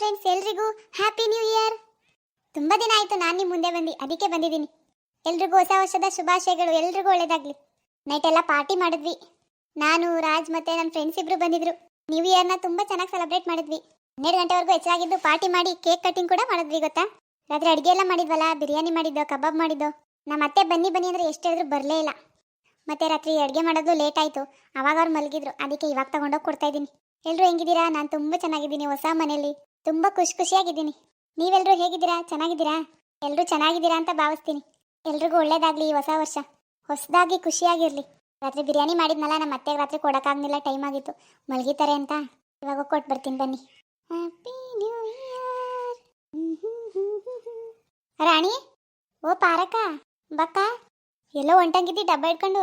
Friends ಎಲ್ರಿಗೂ happy new year ತುಂಬ ದಿನ ಆಯಿತು ನಾನು ನಿಮ್ಮ ಮುಂದೆ ಬಂದು, ಅದಕ್ಕೆ ಬಂದಿದ್ದೀನಿ. ಎಲ್ರಿಗೂ ಹೊಸ ವರ್ಷದ ಶುಭಾಶಯಗಳು, ಎಲ್ರಿಗೂ ಒಳ್ಳೇದಾಗಲಿ. ನೈಟ್ ಎಲ್ಲ ಪಾರ್ಟಿ ಮಾಡಿದ್ವಿ. ನಾನು, ರಾಜ್ ಮತ್ತೆ ನನ್ನ ಫ್ರೆಂಡ್ಸ್ ಇಬ್ರು ಬಂದಿದ್ರು. ನ್ಯೂ ಇಯರ್ನ ತುಂಬ ಚೆನ್ನಾಗಿ ಸೆಲೆಬ್ರೇಟ್ ಮಾಡಿದ್ವಿ. ಹನ್ನೆರಡು ಗಂಟೆವರೆಗೂ ಹೆಚ್ಚಾಗಿದ್ದು ಪಾರ್ಟಿ ಮಾಡಿ ಕೇಕ್ ಕಟಿಂಗ್ ಕೂಡ ಮಾಡಿದ್ವಿ, ಗೊತ್ತಾ? ರಾತ್ರಿ ಅಡುಗೆ ಎಲ್ಲ ಮಾಡಿದ್ವಲ್ಲ, ಬಿರಿಯಾನಿ ಮಾಡಿದ್ದೋ, ಕಬಾಬ್ ಮಾಡಿದ್ದೋ? ನಮ್ಮ ಅತ್ತೆ ಬನ್ನಿ ಬನ್ನಿ ಅಂದರೆ ಎಷ್ಟು ಹೇಳಿದ್ರು ಬರಲೇ ಇಲ್ಲ. ಮತ್ತೆ ರಾತ್ರಿ ಅಡುಗೆ ಮಾಡೋದು ಲೇಟ್ ಆಯಿತು. ಅವಾಗ ಅವ್ರು ಮಲಗಿದ್ರು. ಅದಕ್ಕೆ ಇವಾಗ ತಗೊಂಡೋಗಿ ಕೊಡ್ತಾ ಇದ್ದೀನಿ. ಎಲ್ಲರೂ ಹೆಂಗಿದ್ದೀರಾ? ನಾನು ತುಂಬ ಚೆನ್ನಾಗಿದ್ದೀನಿ. ಹೊಸ ಮನೆಯಲ್ಲಿ ತುಂಬ ಖುಷಿ ಖುಷಿಯಾಗಿದ್ದೀನಿ. ನೀವೆಲ್ಲರೂ ಹೇಗಿದ್ದೀರಾ? ಚೆನ್ನಾಗಿದ್ದೀರಾ? ಎಲ್ಲರೂ ಚೆನ್ನಾಗಿದ್ದೀರಾ ಅಂತ ಭಾವಿಸ್ತೀನಿ. ಎಲ್ರಿಗೂ ಒಳ್ಳೇದಾಗಲಿ ಈ ಹೊಸ ವರ್ಷ. ಹೊಸದಾಗಿ ಖುಷಿಯಾಗಿರಲಿ. ರಾತ್ರಿ ಬಿರಿಯಾನಿ ಮಾಡಿದ್ನಲ್ಲ ನಮ್ಮ ಮತ್ತೆ ರಾತ್ರಿ ಕೊಡೋಕ್ಕಾಗಲಿಲ್ಲ, ಟೈಮ್ ಆಗಿತ್ತು. ಮಲಗಿತಾರೆ ಅಂತ. ಇವಾಗ ಕೊಟ್ಟು ಬರ್ತೀನಿ ಬನ್ನಿ. Happy new year Rani? ಓ, ಪಾರಕ! ಬಕ್ಕ! ಎಲ್ಲೋ ಒಂಟಂಗಿದ್ದಿ ಡಬ್ಬ ಇಟ್ಕೊಂಡು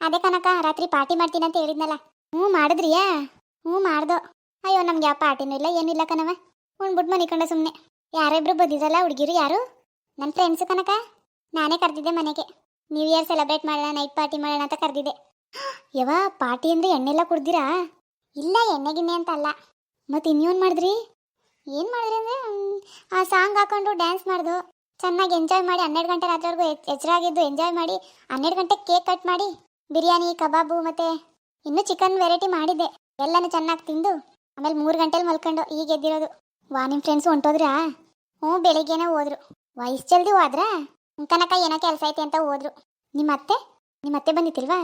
ಅದೇ ಕನಕ ರಾತ್ರಿ ಪಾರ್ಟಿ ಮಾಡ್ತೀನಿ ಅಂತ ಹೇಳಿದ್ನಲ್ಲ. ಹ್ಞೂ, ಮಾಡಿದ್ರಿಯಾ? ಹ್ಞೂ, ಮಾಡ್ದೋ. ಅಯ್ಯೋ, ನಮ್ಗೆ ಯಾವ ಪಾರ್ಟಿನೂ ಇಲ್ಲ, ಏನಿಲ್ಲ ಕಣವ ಉಣ್ಬಿಟ್ಟು ಮನಿಕೊಂಡ ಸುಮ್ಮನೆ ಯಾರಿಬ್ರು ಬಂದಿದ್ರಲ್ಲ ಹುಡುಗಿರು ಯಾರು? ನನ್ನ ಫ್ರೆಂಡ್ಸ್ ಕನಕ ನಾನೇ ಕರೆದಿದ್ದೆ ಮನೆಗೆ. ನ್ಯೂ ಇಯರ್ ಸೆಲೆಬ್ರೇಟ್ ಮಾಡೋಣ ನೈಟ್ ಪಾರ್ಟಿ ಮಾಡೋಣ ಅಂತ ಕರೆದಿದ್ದೆ. ಯವ ಪಾರ್ಟಿ ಅಂದ್ರೆ ಎಣ್ಣೆಲ್ಲ ಕುಡ್ದಿರಾ? ಇಲ್ಲ, ಎಣ್ಣೆ ಗಿಣ್ಣೆ ಅಂತ ಅಲ್ಲ. ಮತ್ತೆ ಇನ್ನೇನು ಮಾಡಿದ್ರಿ? ಏನು ಮಾಡಿದ್ರಿ ಅಂದರೆ ಆ ಸಾಂಗ್ ಹಾಕೊಂಡು ಡ್ಯಾನ್ಸ್ ಮಾಡ್ದು. ಚೆನ್ನಾಗಿ ಎಂಜಾಯ್ ಮಾಡಿ, ಹನ್ನೆರಡು ಗಂಟೆ ರಾತ್ರಿವರೆಗೂ ಎಚ್ಚರಾಗಿದ್ದು ಎಂಜಾಯ್ ಮಾಡಿ, ಹನ್ನೆರಡು ಗಂಟೆ ಕೇಕ್ ಕಟ್ ಮಾಡಿ, ಬಿರಿಯಾನಿ, ಕಬಾಬು ಮತ್ತೆ ಇನ್ನೂ ಚಿಕನ್ ವೆರೈಟಿ ಮಾಡಿದ್ದೆ. ಎಲ್ಲನೂ ಚೆನ್ನಾಗಿ ತಿಂದು, ಆಮೇಲೆ ಮೂರು ಗಂಟೆಲಿ ಮಲ್ಕೊಂಡು ಈಗ ಎದ್ದಿರೋದು. ವಾ ನಿಮ್ಮ ಫ್ರೆಂಡ್ಸ್ ಹೊಂಟೋದ್ರಾ? ಹ್ಞೂ, ಬೆಳಿಗ್ಗೆನೇ ಹೋದ್ರು. ವಯಸ್ಸು ಜಲ್ದಿ ಹೋದ್ರಾ? ಕನಕ ಏನೋ ಕೆಲಸ ಐತೆ ಅಂತ ಹೋದ್ರು. ನಿಮ್ಮ ಅತ್ತೆ? ನಿಮ್ಮ ಅತ್ತೆ ಬಂದಿತ್ತಿಲ್ವಾ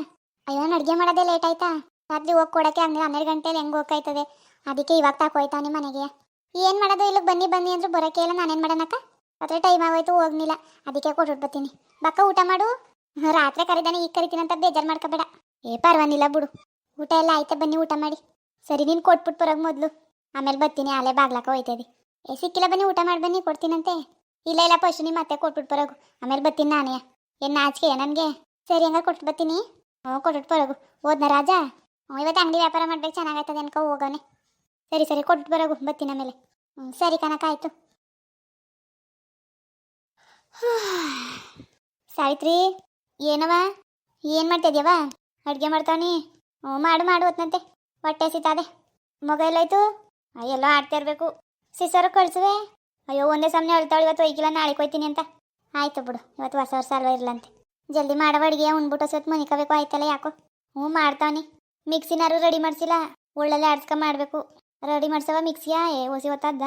ಅಯ್ಯೋ, ನಾನು ಅಡುಗೆ ಮಾಡೋದೇ ಲೇಟ್ ಆಯ್ತಾ? ರಾತ್ರಿ ಹೋಗಿ ಕೊಡೋಕ್ಕೆ ಹಂಗೆ ಹನ್ನೆರಡು ಗಂಟೆಲಿ ಹೆಂಗೆ ಹೋಗ್ತಾಯ್ತದೆ ಅದಕ್ಕೆ ಇವಾಗ ತಾಕೋಯ್ತಾ ನಿಮ್ಮ ಮನೆಗೆ? ಏನು ಮಾಡೋದು, ಇಲ್ಲಿಗೆ ಬನ್ನಿ ಬನ್ನಿ ಅಂದ್ರು ಬರೋಕೆ ಇಲ್ಲ, ನಾನೇನು ಮಾಡೋಣಕ್ಕ? ರಾತ್ರಿ ಟೈಮ್ ಆಗೋಯ್ತು, ಹೋಗ್ನಿಲ್ಲ. ಅದಕ್ಕೆ ಕೊಟ್ಬಿಟ್ಟು ಬರ್ತೀನಿ ಬಕ್ಕ, ಊಟ ಮಾಡು. ರಾತ್ರಿ ಕರಿದಾನೆ, ಈಗ ಕರಿತೀನಿ ಅಂತ ಬೇಜಾರು ಮಾಡ್ಕೋಬೇಡ. ಏ, ಪರವಾಗಿಲ್ಲ ಬಿಡು. ಊಟ ಎಲ್ಲ ಆಯ್ತಾ, ಬನ್ನಿ, ಊಟ ಮಾಡಿ. ಸರಿ, ನೀನು ಕೊಟ್ಬಿಟ್ಟು ಬರೋಕೆ ಮೊದಲು. ಆಮೇಲೆ ಬತ್ತೀನಿ ಅಲ್ಲೇ ಬಾಗ್ಲಾಕ ಹೋಯ್ತದೆ. ಏ, ಸಿಕ್ಕಿಲ್ಲ ಬನ್ನಿ, ಊಟ ಮಾಡಿ ಬನ್ನಿ, ಕೊಡ್ತೀನಂತೆ. ಇಲ್ಲ ಇಲ್ಲ, ಪಶು, ನಿಮ್ಮ ಮತ್ತೆ ಕೊಟ್ಬಿಟ್ಟು ಬರೋಗು ಆಮೇಲೆ ಬರ್ತೀನಿ ನಾನೇ. ಏನು ನಾಚಿಕೆ ನನಗೆ ಸರಿ ಹಂಗ ಕೊಟ್ಟು ಬರ್ತೀನಿ. ಹ್ಞೂ ಕೊಟ್ಬಿಟ್ಟು ಬರೋಗು ಹೋದ್ನ ರಾಜ? ಹ್ಞೂ, ಇವತ್ತು ಅಂಗಡಿ ವ್ಯಾಪಾರ ಮಾಡ್ಬೇಕು ಚೆನ್ನಾಗೈತದೆ ಅನ್ಕೋ, ಹೋಗೋಣ. ಸರಿ ಸರಿ ಕೊಟ್ಬಿಟ್ಟು ಬರೋಗು ಬರ್ತೀನಿ ಆಮೇಲೆ. ಹ್ಞೂ, ಸರಿ ಕನಕ ಆಯಿತು. ಸಾವಿತ್ರಿ ಏನವ ಏನು ಮಾಡ್ತಿದ್ಯವ ಅಡುಗೆ ಮಾಡ್ತಾವನಿ? ಹ್ಞೂ, ಮಾಡು ಮಾಡು, ಹೊತ್ನಂತೆ. ಹೊಟ್ಟೆ ಸಿತಾದೆ ಮಗ ಎಲ್ಲೋಯ್ತು ಎಲ್ಲೋ ಆಡ್ತಾ ಇರಬೇಕು. ಸಿಸರು ಕಳ್ಸುವೆ ಅಯ್ಯೋ, ಒಂದೇ ಸಮನೆ ಅಳ್ತಾಳು, ಇವತ್ತು ಒಯ್ಕಿಲ್ಲ, ನಾಳೆ ಕೊಯ್ತೀನಿ ಅಂತ. ಆಯ್ತು ಬಿಡು, ಇವತ್ತು ಹೊಸ ವರ್ಷ ಅಲ್ವಾ ಇರಲಂತೆ. ಜಲ್ದಿ ಮಾಡೋ ಅಡುಗೆ, ಉಣ್ಬಿಟ್ಟು ಹೊಸತ್ತು ಮನಿಕೋಬೇಕು ಆಯ್ತಲ್ಲ ಯಾಕೋ? ಹ್ಞೂ, ಮಾಡ್ತಾವನಿ. ಮಿಕ್ಸಿನಾರು ರೆಡಿ ಮಾಡಿಸಿಲ್ಲ. ಒಳ್ಳಲ್ಲಿ ಆಡ್ಸ್ಕೊ ಮಾಡಬೇಕು. ರೆಡಿ ಮಾಡ್ಸವ ಮಿಕ್ಸಿಯಾ? ಏ ಹೊಸಿ ಹೊತ್ತದ್ದ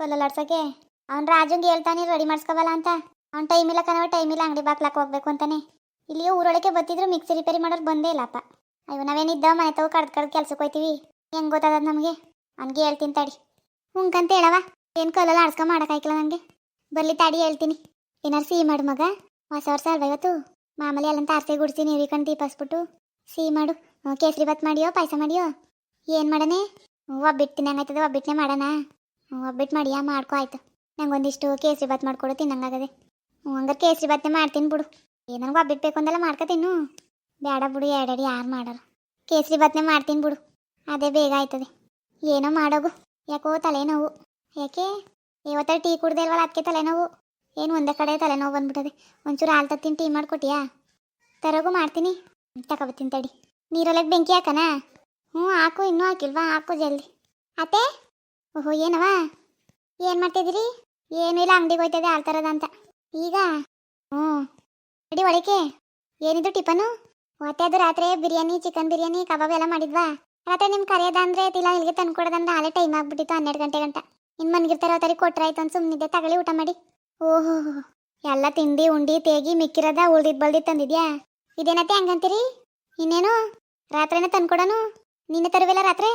ಕಲ್ಲಲ್ಲಿ ಆಡ್ಸೋಕೆ? ಅವ್ನು ರಾಜಂಗೆ ಹೇಳ್ತಾನೆ, ರೆಡಿ ಮಾಡಿಸ್ಕೋವಲ್ಲ ಅಂತ. ಅವ್ನು ಟೈಮ್ ಇಲ್ಲ ಕಣವ ಟೈಮ್ ಇಲ್ಲ, ಅಂಗಡಿ ಬಾಕ್ಲಾಕ್ ಹೋಗ್ಬೇಕು ಅಂತಾನೆ. ಇಲ್ಲಿ ಊರೊಳಗೆ ಬತ್ತಿದ್ರು ಮಿಕ್ಸಿ ರಿಪೇರಿ ಮಾಡೋರು ಬಂದೇ ಇಲ್ಲಪ್ಪ ಅಯ್ಯೋ, ನಾವೇನಿದ್ದ ಮನೆ ತಗೋ ಕಡ್ದು ಕಡ್ದು ಕೆಲ್ಸಕ್ಕೆ ಹೋಯ್ತೀವಿ. ಹೆಂಗೆ ಗೊತ್ತಾದ ನಮಗೆ? ಅವ್ನಿಗೆ ಹೇಳ್ತೀನಿ ತಡಿ. ಹುಂಕಂತ ಹೇಳವ ಏನು ಕಲ್ಲಲ್ಲಿ ಆಡ್ಸ್ಕೊ ಮಾಡೋಕ್ಕಾಯ್ಕಿಲ್ಲ ನನಗೆ ಬರ್ಲಿ ತಾಡಿ ಹೇಳ್ತೀನಿ. ಏನಾರು ಸಿಹಿ ಮಾಡು ಮಗ. ಹೊಸ ವರ್ಷ ಅಲ್ವಾ ಮಾಮೂಲಿ ಅಲ್ಲಂತ ಆರ್ಸೆ ಗುಡಿಸಿ ನೀರು ದೀಪಿಸ್ಬಿಟ್ಟು. ಸಿಹಿ ಮಾಡು. ಕೇಸರಿ ಬತ್ ಮಾಡಿಯೋ, ಪಾಯಸ ಮಾಡಿಯೋ? ಏನು ಮಾಡನೆ? ಒಬ್ಬಿಟ್ಟು ತಿನ್ನಂಗಾಯ್ತದೆ ಒಬ್ಬಿಟ್ಟನೆ ಮಾಡೋಣ. ಒಬ್ಬಿಟ್ಟು ಮಾಡಿಯ, ಮಾಡ್ಕೊ ಆಯ್ತು. ನಂಗೆ ಒಂದಿಷ್ಟು ಕೇಸರಿ ಬಾತ್ ಮಾಡ್ಕೊಡು ತಿನ್ನಂಗಾಗದೆ ಹಂಗಾರೆ ಕೇಸರಿ ಬಾತ್ನೆ ಮಾಡ್ತೀನಿ ಬಿಡು. ಏ ನನಗೆ ಒಬ್ಬಿಟ್ಟು ಬೇಕು ಅಂದೆಲ್ಲ ಮಾಡ್ಕೊತೀನು ಬೇಡ ಬಿಡು ಎರಡೆರಡು ಯಾರು ಮಾಡೋರು. ಕೇಸರಿ ಬಾತ್ನೇ ಮಾಡ್ತೀನಿ ಬಿಡು. ಅದೇ ಬೇಗ ಆಯ್ತದೆ. ಏನೋ ಮಾಡೋಗು. ಯಾಕೋ ತಲೆನೋವು. ಯಾಕೆ? ಇವತ್ತ ಟೀ ಕುಡ್ದೆ ಇಲ್ವಲ್ಲ ಅದಕ್ಕೆ ತಲೆನೋವು. ಏನು ಒಂದೇ ಕಡೆ ತಲೆನೋವು ಬಂದ್ಬಿಟ್ಟದೆ ಒಂಚೂರು ಹಾಲು ತತ್ತೀನಿ, ಟೀ ಮಾಡಿಕೊಟ್ಟಿಯಾ? ತರೋಗು ಮಾಡ್ತೀನಿ. ತಗೊಬತ್ತೀನಿ ತಡಿ. ನೀರೊಳಗೆ ಬೆಂಕಿ ಹಾಕನಾ? ಹ್ಞೂ, ಹಾಕು, ಇನ್ನೂ ಹಾಕಿಲ್ವಾ? ಹಾಕು ಜಲ್ದಿ. ಅತ್ತೆ? ಓಹೋ, ಏನವ? ಏನು ಮಾಡ್ತಿದ್ದೀರಿ? ಏನೂ ಇಲ್ಲ, ಅಂಗಡಿಗೆ ಹೋಯ್ತದೆ ಹಾಲು ತರೋದಂತ ಈಗ? ಹ್ಞೂ. ಅಡಿ ಒಳಕ್ಕೆ. ಏನಿದು ಟಿಫನು? ಮತ್ತೆ ಅದು ರಾತ್ರಿ ಬಿರಿಯಾನಿ, ಚಿಕನ್ ಬಿರಿಯಾನಿ, ಕಬಾಬ್ ಎಲ್ಲ ಮಾಡಿದ್ವಾ? ರಾತ್ರಿ ನಿಮ್ಮ ಕರೆಯೋದಂದ್ರೆ ತಿಲ್ಲ ಇಲ್ಲಿಗೆ ತಂದು ಕೊಡೋದಂದ್ರೆ ಆಲೇ ಟೈಮ್ ಆಗ್ಬಿಟ್ಟಿತ್ತು, ಹನ್ನೆರಡು ಗಂಟೆ ಗಂಟ. ಇನ್ನು ಮನ್ಗಿರ್ತಾರ ಅವತ್ತರಿ ಕೊಟ್ರಾಯ್ತು ಅಂತ ಸುಮ್ಮನಿದ್ದೆ ತಗೊಳ್ಳಿ ಊಟ ಮಾಡಿ. ಓಹೋ, ಎಲ್ಲ ತಿಂಡಿ, ಉಂಡಿ, ತೇಗಿ, ಮಿಕ್ಕಿರದ ಉಳ್ದಿದ್ ಬಳ್ದಿದ್ದು ತಂದಿದ್ಯಾ? ಇದೇನತ್ತೆ ಹಂಗಂತೀರಿ? ಇನ್ನೇನು? ರಾತ್ರಿನೇ ತಂದ್ಕೊಡೋನು ನಿನ್ನೆ ತರುವಿಲ್ಲ ರಾತ್ರಿ?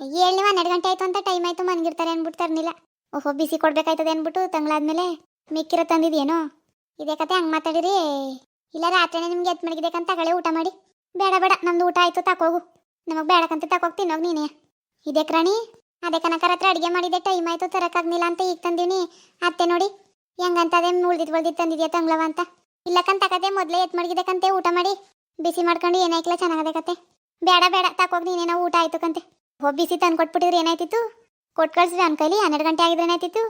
ಹೇಳಿ ಹನ್ನೆರಡು ಗಂಟೆ ಆಯ್ತು ಅಂತ ಟೈಮ್ ಆಯ್ತು ಮನ್ಗಿರ್ತಾರೆ ಅನ್ಬಿಟ್ಟು ತರ್ನಿಲ್ಲ. ಓಹೋ, ಬಿಸಿ ಕೊಡ್ಬೇಕಾಯ್ತದೆ ಅನ್ಬಿಟ್ಟು ತಂಗಳಾದ್ಮೇಲೆ ಮಿಕ್ಕಿರ ತಂದಿದ್ಯೇನು? ಇದೇ ಕತೆ ಹಂಗೆ ಮಾತಾಡಿರಿ. ಇಲ್ಲ, ರಾತ್ರಿನೇ ನಿಮ್ಗೆ ಎತ್ ಅಂತ ತಗೊಳ್ಳಿ ಊಟ ಮಾಡಿ. ಬೇಡ ಬೇಡ, ನಮ್ದು ಊಟ ಆಯ್ತು ತಕೋಗು ನಮಗೆ ಬೇಡಕ್ಕಂತ ತಗೋಗ್ತೀನಿ ಹೋಗಿ ನೀನೇ. ಇದೇ ಕ್ರಾಣಿ ಅದೇ ಕನಕರ ಹತ್ರ ಅಡುಗೆ ಮಾಡಿದೆ ಟೈಮ್ ಆಯಿತು, ತರಕಾಗ್ನಿಲ್ಲ ಅಂತ ಈಗ ತಂದೀನಿ ಅತ್ತೆ ನೋಡಿ ಹೆಂಗಂತ ಅದೇ ಉಳ್ದಿದ್ ಉಳ್ದಿದ್ದು ತಂದಿದ್ಯಾ ತಂಗ್ಳವ ಅಂತ. ಇಲ್ಲಕ್ಕಂತ ತಕತೆ ಮೊದಲೇ ಎತ್ ಮಡಗಿದಕ್ಕಂತೆ ಊಟ ಮಾಡಿ. ಬಿಸಿ ಮಾಡ್ಕೊಂಡು ಏನಾಯ್ಕಲ್ಲ ಚೆನ್ನಾಗದೆ ಕತೆ. ಬೇಡ ಬೇಡ ತಕೋಗ್ ನೀನೇನೋ ಊಟ ಆಯ್ತು ಕಂತೆ. ಹೋಗಿ ಬಿಸಿ ತಂದು ಕೊಟ್ಬಿಟ್ಟಿದ್ರೆ ಏನಾಯ್ತಿತ್ತು? ಕೊಟ್ಟು ಕಳ್ಸಿದ್ರೆ ನನ್ನ ಕೈಲಿ ಹನ್ನೆರಡು ಗಂಟೆ ಆಗಿದ್ರೆ ಏನಾಯ್ತಿತ್ತು?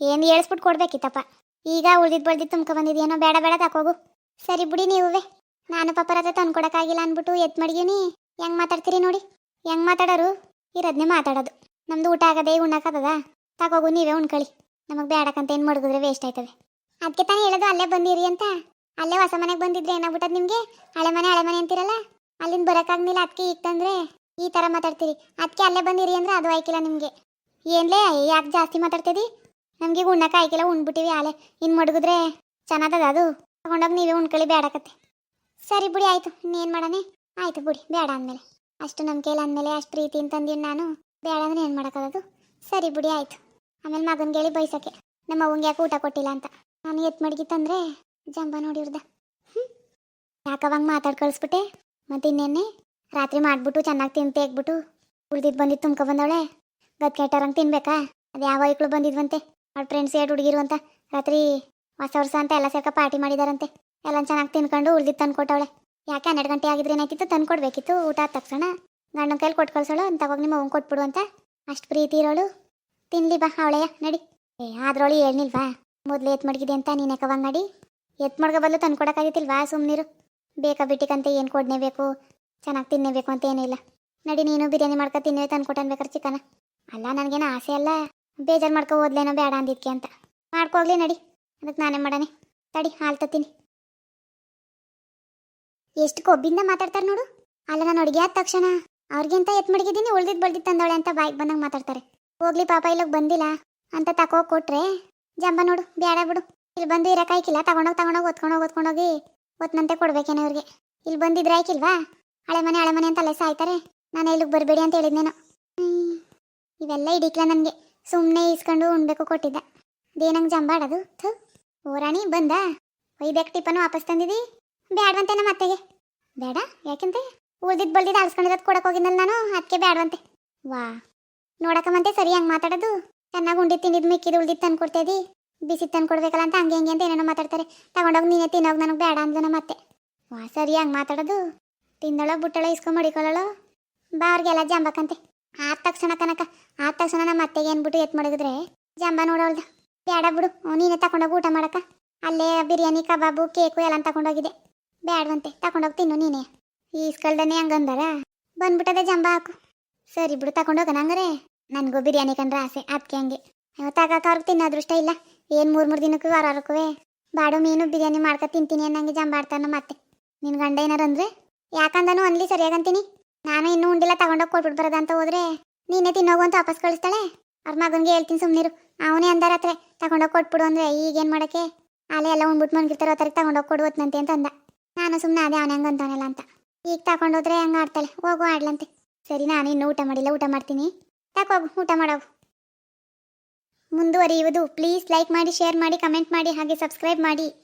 ಏನು ಏಳ್ಸ್ಬಿಟ್ಟು ಕೊಡ್ಬೇಕಿತ್ತಪ್ಪ. ಈಗ ಉಳ್ದಿದ್ ಬಳ್ದಿದ್ದು ತುಂಬ್ಕೊ ಬಂದಿದ್ಯೇನೋ, ಬೇಡ ಬೇಡ ತಕೋಗು ಸರಿ ಬಿಡಿ ನೀವೇ ನಾನು ಪಪ್ಪರ ಹತ್ರ ತಂದು ಕೊಡೋಕ್ಕಾಗಿಲ್ಲ ಅಂದ್ಬಿಟ್ಟು ಎತ್ ಮಡಗೀನಿ ಹೆಂಗ್ ಮಾತಾಡ್ತೀರಿ ನೋಡಿ? ಹೆಂಗೆ ಮಾತಾಡೋರು? ಇರೋದ್ನೇ ಮಾತಾಡೋದು. ನಮ್ದು ಊಟ ಆಗದೆ ಉಣ್ಣಾಕತ್ತದ ತಗೋಗು, ನೀವೇ ಉಣ್ಕೊಳ್ಳಿ. ನಮಗೆ ಬೇಡಕ್ಕಂತ ಏನು ಮಡಗಿದ್ರೆ ವೇಸ್ಟ್ ಆಯ್ತದೆ. ಅದಕ್ಕೆ ತಾನೇ ಹೇಳೋದು, ಅಲ್ಲೇ ಬಂದಿರಿ ಅಂತ. ಅಲ್ಲೇ ಹೊಸ ಮನೆಗೆ ಬಂದಿದ್ರೆ ಏನಾಗ್ಬಿಟ್ಟದ ನಿಮಗೆ? ಹಳೆ ಮನೆ ಹಳೆ ಮನೆ ಅಂತೀರಲ್ಲ? ಅಲ್ಲಿಂದ ಬರೋಕ್ಕಾಗ್ಲಿಲ್ಲ ಅದಕ್ಕೆ ಈಗ ತಂದ್ರೆ? ಈ ಥರ ಮಾತಾಡ್ತೀರಿ. ಅದಕ್ಕೆ ಅಲ್ಲೇ ಬಂದಿರಿ ಅಂದ್ರೆ ಅದು ಆಯ್ಕಿಲ್ಲ ನಿಮಗೆ. ಏನ್ಲೇ ಯಾಕೆ ಜಾಸ್ತಿ ಮಾತಾಡ್ತೀರಿ ನಮಗೆ ಉಣ್ಣಕ್ಕೆ ಆಯ್ಕಿಲ್ಲ, ಉಣ್ಬಿಟ್ಟಿವಿ ಆಲೆ. ಇನ್ನು ಮಡಗಿದ್ರೆ ಚೆನ್ನಾಗದ ಅದು ತಗೊಂಡೋಗಿ ನೀವೇ ಉಣ್ಕೊಳ್ಳಿ ಬೇಡಕತ್ತೆ ಸರಿ ಬಿಡಿ, ಆಯಿತು. ಇನ್ನೇನು ಮಾಡಾನೆ ಆಯಿತು ಬಿಡಿ, ಬೇಡ ಅಂದಮೇಲೆ. ಅಷ್ಟು ನಮ್ಮ ಇಲ್ಲ ಅಂದಮೇಲೆ, ಅಷ್ಟು ಪ್ರೀತಿ ಅಂತಂದಿನಿ ನಾನು? ಬೇಡ ಅಂದ್ರೆ ಏನು ಮಾಡೋಕ್ಕಾಗದು? ಸರಿ ಬಿಡಿ, ಆಯಿತು. ಆಮೇಲೆ ಮಗನಿಗೆ ಹೇಳಿ ಬೈಸಕ್ಕೆ. ನಮ್ಮ ಅವಂಗೆ ಯಾಕೆ ಊಟ ಕೊಟ್ಟಿಲ್ಲ ಅಂತ. ನಾನು ಎತ್ ಮಡಗಿತ್ತಂದ್ರೆ ಜಂಬ ನೋಡಿರ್ದ ಹ್ಞೂ ಯಾಕವಂಗೆ ಮಾತಾಡಿ ಕಳಿಸ್ಬಿಟ್ಟೆ? ಮತ್ತೆ ಇನ್ನೇನೆ ರಾತ್ರಿ ಮಾಡಿಬಿಟ್ಟು ಚೆನ್ನಾಗಿ ತಿಂತ ತೆಗ್ಬಿಟ್ಟು ಉಳಿದಿದ್ದು ಬಂದಿದ್ದು ತುಂಬ್ಕೊ ಬಂದವಳೆ. ಗದ್ಕೆಟಾರಂಗೆ ತಿನ್ಬೇಕಾ? ಅದು ಯಾವ ಐಕ್ಳು ಬಂದಿದ್ವಂತೆ? ಅವ್ರ ಫ್ರೆಂಡ್ಸ್ ಎರಡು ಹುಡುಗಿರು ಅಂತ. ರಾತ್ರಿ ಹೊಸ ವರ್ಷ ಅಂತ ಎಲ್ಲ ಸೇರ್ಕ ಪಾರ್ಟಿ ಮಾಡಿದಾರಂತೆ. ಎಲ್ಲ ಚೆನ್ನಾಗಿ ತಿನ್ಕೊಂಡು ಉಳಿದಿದ್ದು ತಂದು ಕೊಟ್ಟವಳೆ ಯಾಕೆ ಹನ್ನೆರಡು ಗಂಟೆ ಆಗಿದ್ರೆ ಏನಾಯ್ತಿತ್ತು? ತಂದು ಕೊಡಬೇಕಿತ್ತು. ಊಟ ಆದ ತಕ್ಷಣ ಗಂಡನ ಕೈಲಿ ಕೊಟ್ಟು ಕಳ್ಸೋಳು ಅಂತ ತಗೋಗಿ ನಿಮ್ಮ ಅವ್ನು ಕೊಟ್ಬಿಡು ಅಂತ. ಅಷ್ಟು ಪ್ರೀತಿ ಇರೋಳು. ತಿನ್ಲಿ ಬಾ ಅವಳೆಯ ನಡಿ. ಏ ಆದ್ರೊಳಿ ಹೇಳ್ನಿಲ್ವಾ ಮೊದಲು ಎತ್ ಮಡಗಿದೆ ಅಂತ ನೀನೆ ಕವಂಗ್ ನಡಿ? ಎತ್ ಮಡ್ಗ ಬದಲು ತಂದು ಕೊಡೋಕ್ಕಾಗಿತ್ತಿಲ್ವಾ ಸುಮ್ಮನಿರು ಬೇಕಾ ಬಿಟ್ಟಿಕಂತ ಏನು ಕೊಡ್ನೇಬೇಕು ಚೆನ್ನಾಗಿ ತಿನ್ನೇಬೇಕು ಅಂತ ಏನಿಲ್ಲ ನಡಿ, ನೀನು ಬಿರಿಯಾನಿ ಮಾಡ್ಕೊ, ತಿನ್ನೇ, ತಂದು ಕೊಟ್ಟನ್ಬೇಕಾರೆ ಚಿಕನ. ಅಲ್ಲ, ನನಗೇನು ಆಸೆ ಅಲ್ಲ. ಬೇಜಾರು ಮಾಡ್ಕೊ ಓದ್ಲೇನೋ ಬೇಡ ಅಂದಿದ್ಕೆ ಅಂತ. ಮಾಡ್ಕೋಗ್ಲಿ ನಡಿ. ಅದಕ್ಕೆ ನಾನೇ ಮಾಡಾನೆ ತಡಿ, ಹಾಲು ತತ್ತೀನಿ. ಎಷ್ಟು ಕೊಬ್ಬಿಂದ ಮಾತಾಡ್ತಾರೆ ನೋಡು. ಅಲ್ಲ, ನಾನು ಅಡುಗೆ ಆದ ತಕ್ಷಣ ಅವ್ರಿಗಿಂತ ಎತ್ ಮಡಗಿದ್ದೀನಿ, ಉಳ್ದಿದ್ ಬಳ್ದಿದ್ದು ತಂದವಳೆ ಅಂತ ಬಾಯಿಗೆ ಬಂದಂಗೆ ಮಾತಾಡ್ತಾರೆ. ಹೋಗ್ಲಿ ಪಾಪ, ಇಲ್ಲೋಗಿ ಬಂದಿಲ್ಲ ಅಂತ ತಕೋ ಕೊಟ್ರೆ ಜಂಬ ನೋಡು ಬೇಡ ಬಿಡು. ಇಲ್ಲಿ ಬಂದು ಇರಕ್ಕಾಯ್ಕಿಲ್ಲ ತಗೊಂಡೋಗಿ ತಗೊಂಡೋಗಿ ಓದ್ಕೊಂಡೋಗಿ ಓದ್ಕೊಂಡೋಗಿ ಓದ್ನಂತೆ ಕೊಡ್ಬೇಕೇನೆ ಅವ್ರಿಗೆ ಇಲ್ಲಿ ಬಂದಿದ್ರೆ ಆಯ್ಕಿಲ್ವಾ ಹಳೆ ಮನೆ ಹಳೆ ಮನೆ ಅಂತ ಅಲ್ಲೇ ಸಾಯ್ತಾರೆ. ನಾನು ಇಲ್ಲಿಗೆ ಬರಬೇಡಿ ಅಂತ ಹೇಳಿದ್ನೇನೋ. ಇವೆಲ್ಲ ಹಿಡಿಕ್ಲ ನನಗೆ. ಸುಮ್ಮನೆ ಇಸ್ಕೊಂಡು ಉಣ್ಬೇಕು ಕೊಟ್ಟಿದ್ದ. ದೇನಂಗೆ ಜಂಬಾಡೋದು? ಥೂ, ಓರಾಣಿ ಬಂದ? ಒಯ್ಬೇಕು ಟಿಪ್ಪನ್ನು ವಾಪಸ್ ತಂದಿದಿ? ಬ್ಯಾಡ್ವಂತೆ ನಮ್ಮ ಅತ್ತೆಗೆ. ಬೇಡ, ಯಾಕೆಂತೆ? ಉಳ್ದಿದ್ದು ಬಳ್ದಿದ್ದು ಅಳ್ಸ್ಕೊಂಡಿರೋದು ಕೊಡಕ್ಕೆ ಹೋಗಿದ್ನಲ್ಲ ನಾನು ಅದಕ್ಕೆ ಬೇಡವಂತೆ ವಾ. ನೋಡಕಮಂತೆ ಸರಿ ಹಂಗೆ ಮಾತಾಡೋದು. ಚೆನ್ನಾಗಿ ಉಂಡಿ ತಿಂದಿದ್ದು ಮಿಕ್ಕಿದ್ದು ಉಳ್ದಿದ್ದು ತಂದು ಕೊಡ್ತೇದಿ ಬಿಸಿ ತಂದು ಕೊಡ್ಬೇಕಲ್ಲ ಅಂತ ಹಂಗೆ ಹಂಗೆ ಅಂತ ಏನೇನೋ ಮಾತಾಡ್ತಾರೆ. ತಗೊಂಡೋಗಿ ನೀನೇ ತಿನ್ನೋಗಿ ನನಗೆ ಬೇಡ ಅಂದ್ಲು ನಮ್ಮ ಅತ್ತೆ. ವಾ, ಸರಿ ಹಂಗೆ ಮಾತಾಡೋದು. ತಿಂದಳೋ ಬುಟ್ಟಳೋ ಇಸ್ಕೊಂಡ್ ಮಡಿಕೊಳ್ಳೋ ಬಾ ಅವ್ರಿಗೆಲ್ಲ ಜಂಬಕಂತೆ ಆದ ತಕ್ಷಣ ಕನಕ, ಆದ ತಕ್ಷಣ ನಮ್ಮ ಅತ್ತೆಗೆ ಏನ್ಬಿಟ್ಟು ಎತ್ ಮಡಗಿದ್ರೆ? ಜಂಬ ನೋಡೋಳ್ದ. ಬೇಡ ಬಿಡು, ನೀನೇ ತಗೊಂಡೋಗಿ ಊಟ ಮಾಡಕ್ಕ. ಅಲ್ಲೇ ಬಿರಿಯಾನಿ, ಕಬಾಬು, ಕೇಕು ಎಲ್ಲ ತಗೊಂಡೋಗಿದೆ. ಬ್ಯಾಡ್ವಂತೆ ತಗೊಂಡೋಗಿ ತಿನ್ನು ನೀನೇ. ಈಸ್ಕಳ್ದನೆ ಹಂಗಂದಾರ? ಬಂದ್ಬಿಟ್ಟದೆ ಜಂಬ ಹಾಕು. ಸರಿ ಬಿಡು ತಗೊಂಡೋಗೋಣ ಹಂಗಾರೆ. ನನಗೂ ಬಿರಿಯಾನಿ ಕಂಡ್ರೆ ಆಸೆ ಅದಕ್ಕೆ ಹಂಗೆ. ತಗಾಕ ಅವ್ರಿಗೆ ತಿನ್ನೋ ಅದೃಷ್ಟ ಇಲ್ಲ. ಏನು ಮೂರು ಮೂರು ದಿನಕ್ಕೂ ವಾರಕ್ಕೂ ಬಾಡು ಮೀನು ಬಿರಿಯಾನಿ ಮಾಡ್ಕೊ ತಿಂತೀನಿ ಅನ್ನಂಗೆ ಜಂಬಾಡ್ತಾನ ಮತ್ತೆ. ನಿನ್ನ ಗಂಡ ಏನಾರು ಅಂದ್ರೆ, ಯಾಕಂದನು ಅನ್ಲಿ ಸರಿಯಾಗಂತೀನಿ ನಾನು ಇನ್ನೂ ಉಂಡಿಲ್ಲ ತಗೊಂಡೋಗಿ ಕೊಟ್ಬಿಟ್ಟು ಬರೋದಂತ ಹೋದ್ರೆ ನೀನೇ ಅಂತ ವಾಪಸ್ ಕಳಿಸ್ತಾಳೆ? ಅವ್ರ ಮಗನಿಗೆ ಹೇಳ್ತೀನಿ ಸುಮ್ಮನಿರು ಅವನೇ ಅಂದಾರತ್ರೆ ತಗೊಂಡೋಗಿ ಕೊಟ್ಬಿಡು ಅಂದ್ರೆ ಈಗೇನು ಮಾಡೋಕ್ಕೆ? ಅಲ್ಲೇ ಎಲ್ಲ ಉಂಡ್ಬಿಟ್ಟು ಮನ್ಗಿರ್ತಾರೆ ಥರ ತಗೊಂಡೋಗಿ ಕೊಡುವತ್ನಂತೆ ಅಂತ ಅಂದ. ನಾನು ಸುಮ್ಮನೆ ಅದೇ ಅವನೇ ಹೆಂಗಂತವನಲ್ಲ ಅಂತ. ಈಗ ತಗೊಂಡೋದ್ರೆ ಹಂಗೆ ಆಡ್ತಾಳೆ? ಹೋಗು ಆಡ್ಲಂತೆ. ಸರಿ, ನಾನು ಇನ್ನೂ ಊಟ ಮಾಡಿಲ್ಲ, ಊಟ ಮಾಡ್ತೀನಿ. ತಕೋಗು ಊಟ ಮಾಡೋಗು. ಮುಂದುವರಿಯುವುದು. ಪ್ಲೀಸ್ ಲೈಕ್ ಮಾಡಿ, ಶೇರ್ ಮಾಡಿ, ಕಮೆಂಟ್ ಮಾಡಿ, ಹಾಗೆ ಸಬ್ಸ್ಕ್ರೈಬ್ ಮಾಡಿ.